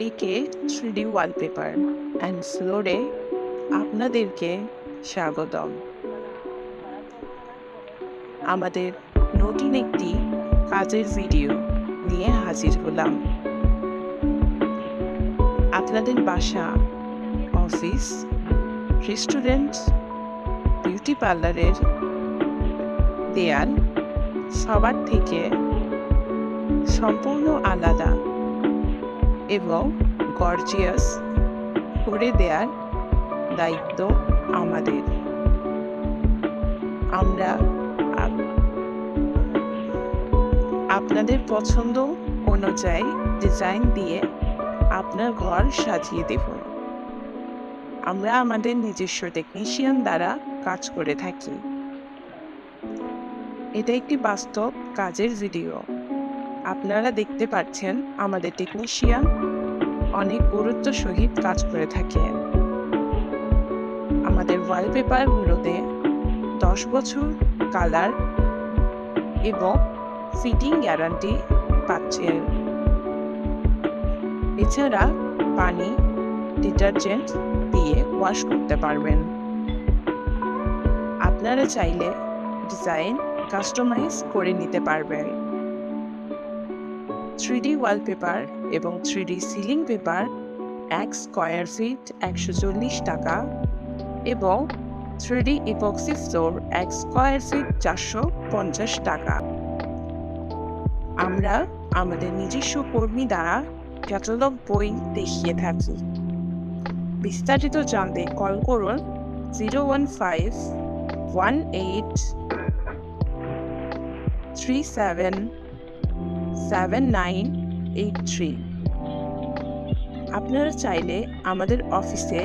একে three D wallpaper and ফ্লোরে আপনাদেরকে স্বাগতম। আমাদের নতুন একটি কাজের ভিডিও নিয়ে হাজির হলাম। আপনাদের বাসা, অফিস, রেস্টুরেন্ট, বিউটি পার্লারের দেয়াল সবার থেকে সম্পূর্ণ আলাদা। এবং গর্জিয়াস করে দেওয়ার দায়িত্ব আমাদের। আমরা আপ- আপনাদের পছন্দ অনুযায়ী ডিজাইন দিয়ে আপনার ঘর সাজিয়ে দেব। আমরা আমাদের নিজস্ব টেকনিশিয়ান দ্বারা কাজ করে থাকি। এটা একটি বাস্তব কাজের ভিডিও আপনারা দেখতে পাচ্ছেন আমাদের টেকনিশিয়ান অনেক গুরুত্ব সহিত কাজ করে থাকে। আমাদের ওয়ালপেপারগুলোতে দশ বছর কালার এবং ফিটিং গ্যারান্টি পাচ্ছেন। এছাড়া পানি ডিটারজেন্ট দিয়ে ওয়াশ করতে পারবেন। আপনারা চাইলে ডিজাইন কাস্টমাইজ করে নিতে পারবেন। থ্রিডি ওয়ালপেপার এবং থ্রিডি সিলিং পেপার, এক স্কোয়ার ফিট একশো চল্লিশ টাকা এবং থ্রিডি ইপক্সি ফ্লোর এক স্কোয়ার ফিট চারশো পঞ্চাশ টাকা। আমরা আমাদের নিজস্ব কর্মী দ্বারা ক্যাটালগ বই দেখিয়ে থাকি। বিস্তারিত জানতে কল করুন zero one five one eight three seven seven nine eight three আপনারা চাইলে আমাদের অফিসে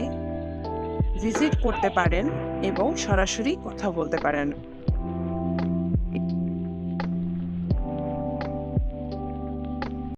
ভিজিট করতে পারেন এবং সরাসরি কথা বলতে পারেন।